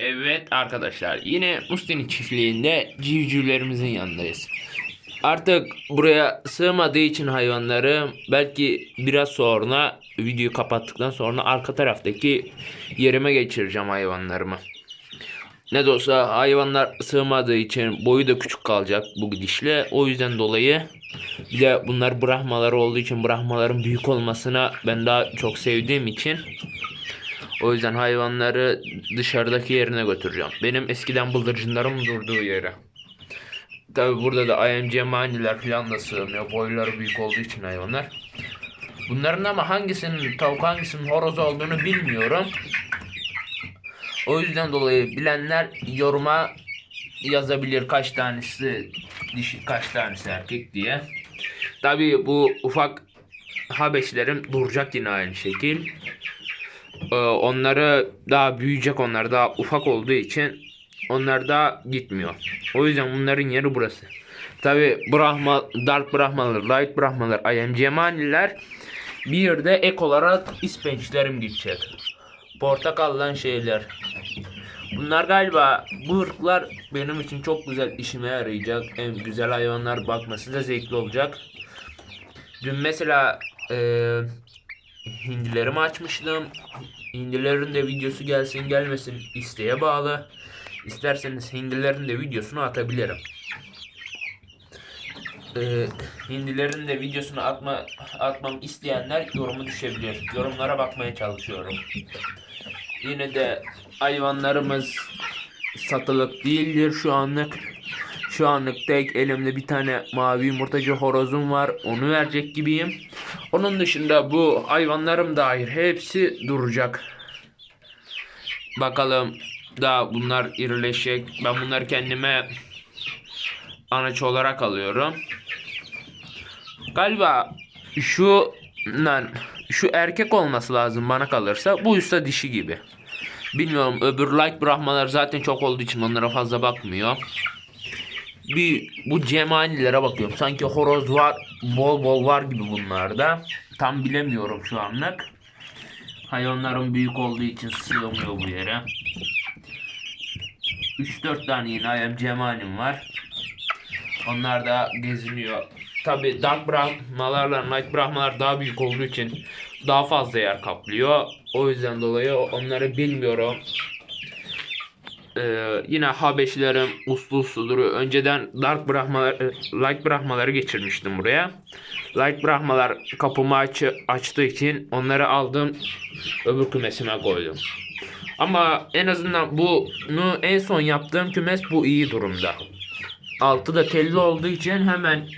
Evet arkadaşlar yine Musti'nin çiftliğinde civcivlerimizin yanındayız. Artık buraya sığmadığı için hayvanları belki biraz sonra videoyu kapattıktan sonra arka taraftaki yerime geçireceğim hayvanlarımı. Ne de olsa hayvanlar sığmadığı için boyu da küçük kalacak bu gidişle. O yüzden dolayı bir de bunlar brahmalar olduğu için brahmaların büyük olmasına ben daha çok sevdiğim için o yüzden hayvanları dışarıdaki yerine götüreceğim. Benim eskiden bıldırcınlarım durduğu yere. Tabi burada da IMC maniler falan da sığmıyor. Boyları büyük olduğu için hayvanlar. Bunların ama hangisinin tavuk hangisinin horoz olduğunu bilmiyorum. O yüzden dolayı bilenler yoruma yazabilir kaç tanesi dişi kaç tanesi erkek diye. Tabi bu ufak Habeşlerim duracak yine aynı şekil. Ee, onları daha büyüyecek onlar daha ufak olduğu için onlar da gitmiyor. O yüzden bunların yeri burası. Tabi Brahma, Dark Brahmalar, Light Brahmalar, IMC maniler bir de ek olarak ispençlerim gidecek. Portakallan şeyler. Bunlar galiba bu ırklar benim için çok güzel işime yarayacak. En güzel hayvanlar bakması da zevkli olacak. Dün mesela eee hindilerimi açmıştım. Hindilerin de videosu gelsin gelmesin isteğe bağlı. İsterseniz hindilerin de videosunu atabilirim. Ee, hindilerin de videosunu atma atmam isteyenler yorumu düşebilir. Yorumlara bakmaya çalışıyorum. Yine de hayvanlarımız satılık değildir şu anlık. Şu anlık tek elimde bir tane mavi yumurtacı horozum var. Onu verecek gibiyim. Onun dışında bu hayvanlarım dahil hepsi duracak. Bakalım daha bunlar irileşecek. Ben bunları kendime anaç olarak alıyorum. Galiba şu lan şu erkek olması lazım bana kalırsa. Bu ise dişi gibi. Bilmiyorum öbür light brahmalar zaten çok olduğu için onlara fazla bakmıyor. Bir bu cemanilere bakıyorum. Sanki horoz var, bol bol var gibi bunlarda. Tam bilemiyorum şu anlık. Hayvanların büyük olduğu için sığmıyor bu yere. 3-4 tane yine ayam cemalim var. Onlar da geziniyor. Tabi Dark Brahmalarla Night Brahmalar daha büyük olduğu için daha fazla yer kaplıyor. O yüzden dolayı onları bilmiyorum. Ee, yine Habeşlerim uslu uslu duruyor. Önceden Dark Brahmalar, e, Light Brahmaları geçirmiştim buraya. Light Brahmalar kapımı aç, açtığı için onları aldım öbür kümesime koydum. Ama en azından bunu en son yaptığım kümes bu iyi durumda. Altı da telli olduğu için hemen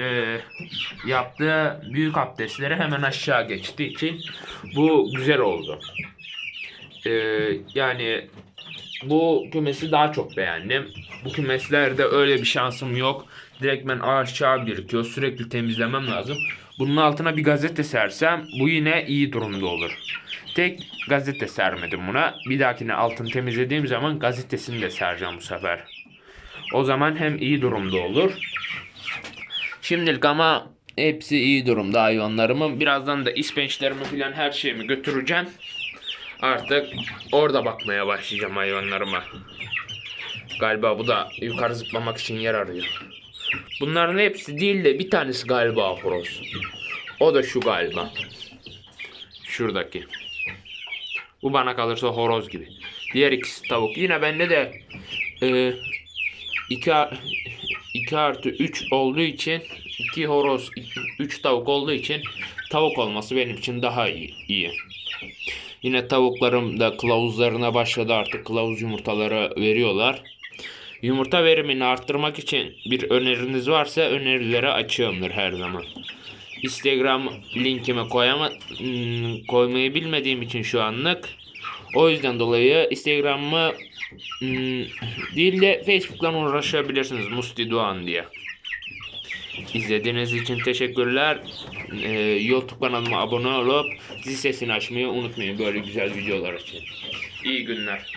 e, yaptığı büyük abdestleri hemen aşağı geçtiği için bu güzel oldu. E, yani bu kümesi daha çok beğendim. Bu kümeslerde öyle bir şansım yok. Direkt ben aşağı birikiyor. Sürekli temizlemem lazım. Bunun altına bir gazete sersem bu yine iyi durumda olur. Tek gazete sermedim buna. Bir dahakine altını temizlediğim zaman gazetesini de sereceğim bu sefer. O zaman hem iyi durumda olur. Şimdilik ama hepsi iyi durumda hayvanlarımın. Birazdan da ispençlerimi falan her şeyimi götüreceğim. Artık orada bakmaya başlayacağım hayvanlarıma. Galiba bu da yukarı zıplamak için yer arıyor. Bunların hepsi değil de bir tanesi galiba horoz. O da şu galiba. Şuradaki. Bu bana kalırsa horoz gibi. Diğer ikisi tavuk. Yine bende de e, 2 2 artı 3 olduğu için 2 horoz 3 tavuk olduğu için tavuk olması benim için daha iyi. iyi. Yine tavuklarım da kılavuzlarına başladı artık kılavuz yumurtaları veriyorlar. Yumurta verimini arttırmak için bir öneriniz varsa önerileri açığımdır her zaman. Instagram linkime koyama, hmm, koymayı bilmediğim için şu anlık. O yüzden dolayı Instagram'ı hmm, değil de Facebook'tan uğraşabilirsiniz Musti Doğan diye. İzlediğiniz için teşekkürler. Ee, YouTube kanalıma abone olup zil sesini açmayı unutmayın böyle güzel videolar için. İyi günler.